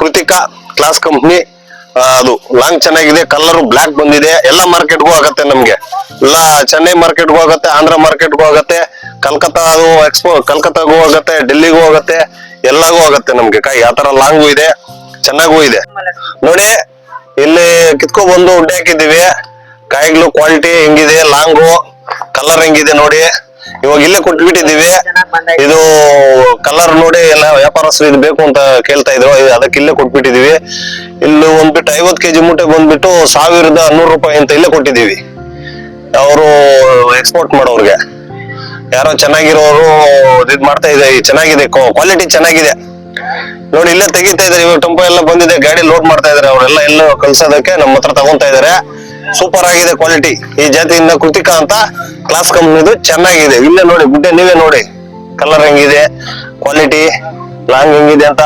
Krithika class company ಅದು long ಚೆನ್ನಾಗಿದೆ colour black ಬಂದಿದೆ, ಎಲ್ಲ ಮಾರ್ಕೆಟ್ಗೂ ಆಗತ್ತೆ ನಮ್ಗೆ. ಎಲ್ಲ ಚೆನ್ನೈ ಮಾರ್ಕೆಟ್ಗೂ ಆಗತ್ತೆ, ಆಂಧ್ರ ಮಾರ್ಕೆಟ್ಗೂ ಆಗತ್ತೆ ಕಲ್ಕತ್ತಾ ಅದು ಎಕ್ಸ್ಪೋ ಕಲ್ಕತ್ತಾಗೂ ಆಗತ್ತೆ, ಡೆಲ್ಲಿಗೂ ಆಗತ್ತೆ, ಎಲ್ಲಾಗೂ ಆಗತ್ತೆ ನಮ್ಗೆ. ಕಾಯಿ ಆತರ ಲಾಂಗು ಇದೆ, ಚೆನ್ನಾಗೂ ಇದೆ. ನೋಡಿ, ಇಲ್ಲಿ ಕಿತ್ಕೊ ಬಂದು ಉಡ್ಡೆ ಕಾಯಿಗಳು ಕ್ವಾಲಿಟಿ ಹೆಂಗಿದೆ ಲಾಂಗು ಕಲರ್ ಹೆಂಗಿದೆ ನೋಡಿ. ಇವಾಗ ಇಲ್ಲೇ ಕೊಟ್ಬಿಟ್ಟಿದೀವಿ ಇದು ಕಲರ್ ನೋಡಿ ಎಲ್ಲ ವ್ಯಾಪಾರಸ್ಥರು ಇದು ಬೇಕು ಅಂತ ಕೇಳ್ತಾ ಇದ್ರು. ಅದಕ್ಕೆ ಇಲ್ಲೇ ಕೊಟ್ಬಿಟ್ಟಿದೀವಿ ಇಲ್ಲಿ ಒಂದ್ಬಿಟ್ಟು ಐವತ್ತು ಕೆಜಿ ಮೂಟೆ ಬಂದ್ಬಿಟ್ಟು ಸಾವಿರದ ಹನ್ನೂರು ರೂಪಾಯಿ ಅಂತ ಇಲ್ಲೇ ಕೊಟ್ಟಿದೀವಿ ಅವರು ಎಕ್ಸ್ಪೋರ್ಟ್ ಮಾಡೋರ್ಗೆ. ಯಾರೋ ಚೆನ್ನಾಗಿರೋರು ಇದ್ ಮಾಡ್ತಾ ಇದೆ ಚೆನ್ನಾಗಿದೆ ಕ್ವಾಲಿಟಿ ಚೆನ್ನಾಗಿದೆ. ನೋಡಿ ಇಲ್ಲೇ ತೆಗಿತಾ ಇದಾರೆ ಇವಾಗ ಟೆಂಪೋ ಎಲ್ಲ ಬಂದಿದೆ, ಗಾಡಿ ಲೋಡ್ ಮಾಡ್ತಾ ಇದಾರೆ ಅವರೆಲ್ಲ ಎಲ್ಲ ಕಲ್ಸೋದಕ್ಕೆ ನಮ್ಮ ಹತ್ರ ತಗೊಂತಾ ಇದಾರೆ ಸೂಪರ್ ಆಗಿದೆ ಕ್ವಾಲಿಟಿ ಈ ಜಾತಿಯಿಂದ ಕೃತಿಕಾ ಅಂತ ಕ್ಲಾಸ್ ಕಂಪ್ನಿದು ಚೆನ್ನಾಗಿದೆ. ಇಲ್ಲೇ ನೋಡಿ, ಗುಡ್ಡೆ ನೀವೇ ನೋಡಿ. ಕಲರ್ ಹೆಂಗಿದೆ ಕ್ವಾಲಿಟಿ ಲಾಂಗ್ ಹೆಂಗಿದೆ ಅಂತ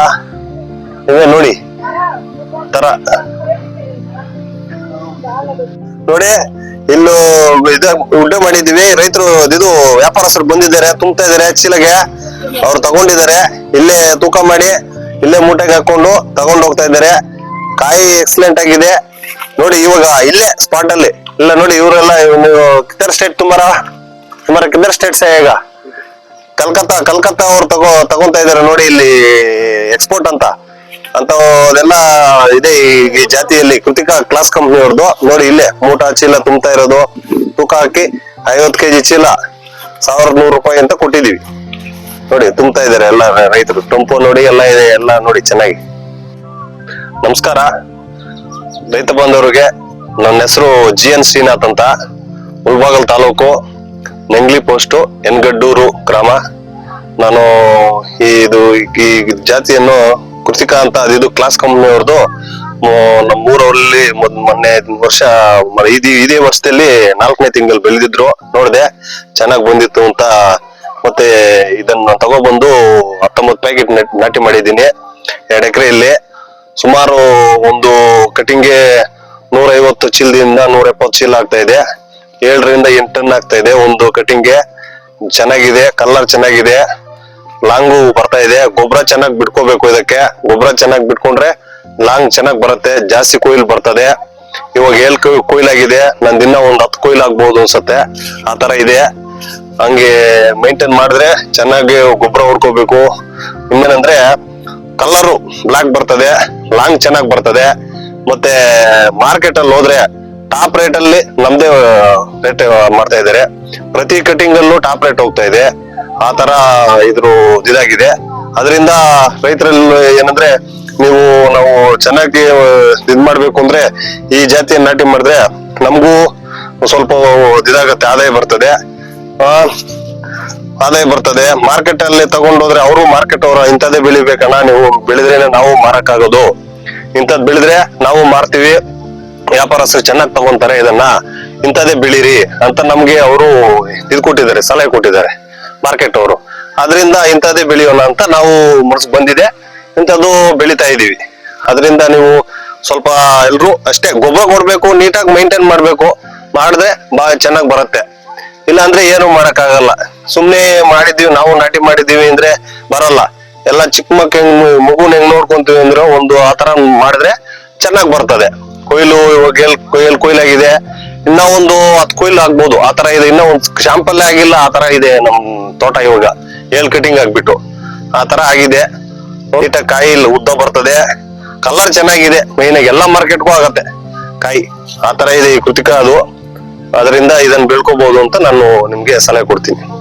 ನೀವೇ ನೋಡಿ. ತರ. ನೋಡಿ, ಇಲ್ಲೂ ಇದ ಗುಡ್ಡೆ ಮಾಡಿದೀವಿ ರೈತರು, ಇದು ವ್ಯಾಪಾರಸ್ಥರು ಬಂದಿದ್ದಾರೆ, ತುಂಬ್ತಾ ಇದಾರೆ ಚೀಲಗೆ. ಅವ್ರು ತಗೊಂಡಿದ್ದಾರೆ. ಇಲ್ಲೇ ತೂಕ ಮಾಡಿ, ಇಲ್ಲೇ ಮೂಟೆಗೆ ಹಾಕೊಂಡು ತಗೊಂಡು ಹೋಗ್ತಾ ಇದ್ದಾರೆ. ಕಾಯಿ ಎಕ್ಸಲೆಂಟ್ ಆಗಿದೆ. ನೋಡಿ ಇವಾಗ ಇಲ್ಲೇ ಸ್ಪಾಟ್ ಅಲ್ಲಿ. ಇಲ್ಲ ನೋಡಿ ಇವರೆಲ್ಲ ಕಿದರ್ ಸ್ಟೇಟ್ ತುಂಬಾರ ತುಂಬಾರ ಕಿದರ್ ಸ್ಟೇಟ್ಸ್ ಈಗ. ಕಲ್ಕತ್ತಾ ಕಲ್ಕತ್ತಾ ಅವ್ರು ತಗೋ, ತಗೊಂತ ಇದಾರೆ ನೋಡಿ ಇಲ್ಲಿ ಎಕ್ಸ್ಪೋರ್ಟ್ ಅಂತ. ಅಂತ ಅದೆಲ್ಲ ಇದೆ ಈ- ಈ ಜಾತಿಯಲ್ಲಿ. ಕೃತಿಕಾ ಕ್ಲಾಸ್ ಕಂಪ್ನಿ ಅವ್ರದ್ದು ನೋಡಿ ಇಲ್ಲೇ ಮೂಟ ಚೀಲ ತುಂಬ್ತಾ ಇರೋದು. ತೂಕ ಹಾಕಿ ಐವತ್ ಕೆಜಿ ಚೀಲ ಸಾವಿರದ ನೂರು ರೂಪಾಯಿ ಅಂತ ಕೊಟ್ಟಿದೀವಿ. ನೋಡಿ ತುಂಬ್ತಾ ಇದಾರೆ ಎಲ್ಲ ರೈತರು. ಟೊಂಪು ನೋಡಿ ಎಲ್ಲ ಇದೆ, ಎಲ್ಲ ನೋಡಿ ಚೆನ್ನಾಗಿ. ನಮಸ್ಕಾರ. ರೈತ ಬಾಂಧವರಿಗೆ ನನ್ನ ಹೆಸರು ಜಿ ಎನ್ ಶ್ರೀನಾಥ್ ಅಂತ. ಉಳ್ಬಾಗಲ್ ತಾಲೂಕು ನೆಂಗ್ಲಿ ಪೋಸ್ಟು ಎನ್ಗಡ್ಡೂರು ಗ್ರಾಮ. ನಾನು ಈ ಇದು ಈ ಜಾತಿಯನ್ನು ಕೃತಿಕಾ ಅಂತ ಅದಿದು ಕ್ಲಾಸ್ ಕಂಪ್ನಿಯವ್ರದ್ದು. ನಮ್ಮ ಮೊದ್ ಮೊನ್ನೆ ವರ್ಷ ಇದೇ ಇದೇ ವರ್ಷದಲ್ಲಿ ನಾಲ್ಕನೇ ತಿಂಗಳು ಬೆಳೆದಿದ್ರು. ನೋಡಿದೆ, ಚೆನ್ನಾಗಿ ಬಂದಿತ್ತು ಅಂತ. ಮತ್ತೆ ಇದನ್ನ ತಗೊಬಂದು ಹತ್ತೊಂಬತ್ತು ಪ್ಯಾಕೆಟ್ ನಾಟಿ ಮಾಡಿದ್ದೀನಿ. ಎರಡು ಎಕರೆಯಲ್ಲಿ ಸುಮಾರು ಒಂದು ಕಟಿಂಗ್ಗೆ ನೂರೈವತ್ತು ಚೀಲದಿಂದ ನೂರ ಎಪ್ಪತ್ತು ಚೀಲ ಆಗ್ತಾ ಇದೆ. ಏಳರಿಂದ ಎಂಟು ಟನ್ ಆಗ್ತಾ ಇದೆ ಒಂದು ಕಟಿಂಗ್ಗೆ. ಚೆನ್ನಾಗಿದೆ, ಕಲರ್ ಚೆನ್ನಾಗಿದೆ. ಲಾಂಗು ಬರ್ತಾ ಇದೆ. ಗೊಬ್ಬರ ಚೆನ್ನಾಗಿ ಬಿಟ್ಕೋಬೇಕು ಇದಕ್ಕೆ. ಗೊಬ್ಬರ ಚೆನ್ನಾಗಿ ಬಿಟ್ಕೊಂಡ್ರೆ ಲಾಂಗ್ ಚೆನ್ನಾಗಿ ಬರುತ್ತೆ, ಜಾಸ್ತಿ ಕೊಯ್ಲು ಬರ್ತದೆ. ಇವಾಗ ಏಳ್ ಕೊಯ್- ಕೊಯ್ಲಾಗಿದೆ. ನಂದು ದಿನ ಒಂದ್ ಹತ್ತು ಕೊಯ್ಲು ಆಗ್ಬಹುದು ಅನ್ಸತ್ತೆ. ಆ ತರ ಇದೆ. ಹಂಗೆ ಮೇಂಟೈನ್ ಮಾಡಿದ್ರೆ ಚೆನ್ನಾಗಿ ಗೊಬ್ಬರ ಹೊಡ್ಕೋಬೇಕು. ಇನ್ನೇನಂದ್ರೆ ಕಲರು ಬ್ಲಾಕ್ ಬರ್ತದೆ ಲಾಂಗ್ ಚೆನ್ನಾಗಿ ಬರ್ತದೆ. ಮತ್ತೆ ಮಾರ್ಕೆಟ್ ಅಲ್ಲಿ ಹೋದ್ರೆ ಟಾಪ್ ರೇಟ್ ಅಲ್ಲಿ ನಮ್ದೇ ರೇಟ್ ಮಾಡ್ತಾ ಇದ್ದಾರೆ. ಪ್ರತಿ ಕಟಿಂಗ್ ಅಲ್ಲೂ ಟಾಪ್ ರೇಟ್ ಹೋಗ್ತಾ ಇದೆ. ಆ ತರ ಇದ್ರ ಇದಾಗಿದೆ. ಅದರಿಂದ ರೈತರಲ್ಲಿ ಏನಂದ್ರೆ ನೀವು ನಾವು ಚೆನ್ನಾಗಿ ಇದ್ ಮಾಡ್ಬೇಕು ಅಂದ್ರೆ ಈ ಜಾತಿಯ ನಾಟಿ ಮಾಡಿದ್ರೆ ನಮಗೂ ಸ್ವಲ್ಪ ಇದಾಗತ್ತೆ, ಆದಾಯ ಬರ್ತದೆ. ಆದಾಯ ಬರ್ತದೆ. ಮಾರ್ಕೆಟ್ ಅಲ್ಲಿ ತಗೊಂಡೋದ್ರೆ ಅವರು ಮಾರ್ಕೆಟ್ ಅವರು ಇಂಥದ್ದೇ ಬೆಳಿಬೇಕಣ್ಣ. ನೀವು ಬೆಳೆದ್ರೇನೆ ನಾವು ಮಾರಕ್ಕಾಗೋದು. ಇಂಥದ್ ಬೆಳೆದ್ರೆ ನಾವು ಮಾರ್ತೀವಿ. ವ್ಯಾಪಾರಸ್ಥರು ಚೆನ್ನಾಗಿ ತಗೊಂತಾರೆ ಇದನ್ನ. ಇಂಥದ್ದೇ ಬೆಳೀರಿ ಅಂತ ನಮ್ಗೆ ಅವರು ಇದು ಕೊಟ್ಟಿದ್ದಾರೆ, ಸಲಹೆ ಕೊಟ್ಟಿದ್ದಾರೆ ಮಾರ್ಕೆಟ್ ಅವರು. ಅದರಿಂದ ಇಂಥದ್ದೇ ಬೆಳೆಯೋಣ ಅಂತ ನಾವು ಮನಸ್ ಬಂದಿದೆ. ಇಂಥದ್ದು ಬೆಳಿತಾ ಇದೀವಿ. ಅದರಿಂದ ನೀವು ಸ್ವಲ್ಪ ಎಲ್ರು ಅಷ್ಟೇ ಗೊಬ್ಬರ ಕೊಡ್ಬೇಕು, ನೀಟಾಗಿ ಮೈಂಟೈನ್ ಮಾಡ್ಬೇಕು. ಮಾಡಿದ್ರೆ ಬಹಳ ಚೆನ್ನಾಗಿ ಬರುತ್ತೆ. ಇಲ್ಲ ಅಂದ್ರೆ ಏನು ಮಾಡಕ್ಕಾಗಲ್ಲ. ಸುಮ್ನೆ ಮಾಡಿದೀವಿ ನಾವು ನಾಟಿ ಮಾಡಿದೀವಿ ಅಂದ್ರೆ ಬರಲ್ಲ. ಎಲ್ಲ ಚಿಕ್ಕ ಮಕ್ಕ ಮಗುನ ಹೆಂಗ್ ನೋಡ್ಕೊಂತೀವಿ ಅಂದ್ರೆ ಒಂದು ಆತರ ಮಾಡಿದ್ರೆ ಚೆನ್ನಾಗ್ ಬರ್ತದೆ. ಕೊಯ್ಲು ಇವಾಗ ಕೊಯ್ಲು ಕೊಯ್ಲು ಕೊಯ್ಲಾಗಿದೆ. ಇನ್ನ ಒಂದು ಹತ್ತು ಕೊಯ್ಲು ಆಗ್ಬೋದು. ಆತರ ಇದೆ. ಇನ್ನ ಒಂದ್ ಶಾಂಪಲ್ ಆಗಿಲ್ಲ ಆತರ ಇದೆ ನಮ್ ತೋಟ ಇವಾಗ. ಏಲ್ ಕಟಿಂಗ್ ಆಗ್ಬಿಟ್ಟು. ಆತರ ಆಗಿದೆ. ನೀಟ ಕಾಯಿ ಇಲ್ಲ, ಉದ್ದ ಬರ್ತದೆ. ಕಲರ್ ಚೆನ್ನಾಗಿದೆ. ಮೈನ್ ಆಗಿ ಎಲ್ಲಾ ಮಾರ್ಕೆಟ್ಗೂ ಆಗತ್ತೆ. ಕಾಯಿ. ಆತರ ಇದೆ ಈ ಕೃತಿಕ ಅದು. ಅದರಿಂದ ಇದನ್ನ ಬೆಳ್ಕೋಬಹುದು ಅಂತ ನಾನು ನಿಮ್ಗೆ ಸಲಹೆ ಕೊಡ್ತೀನಿ.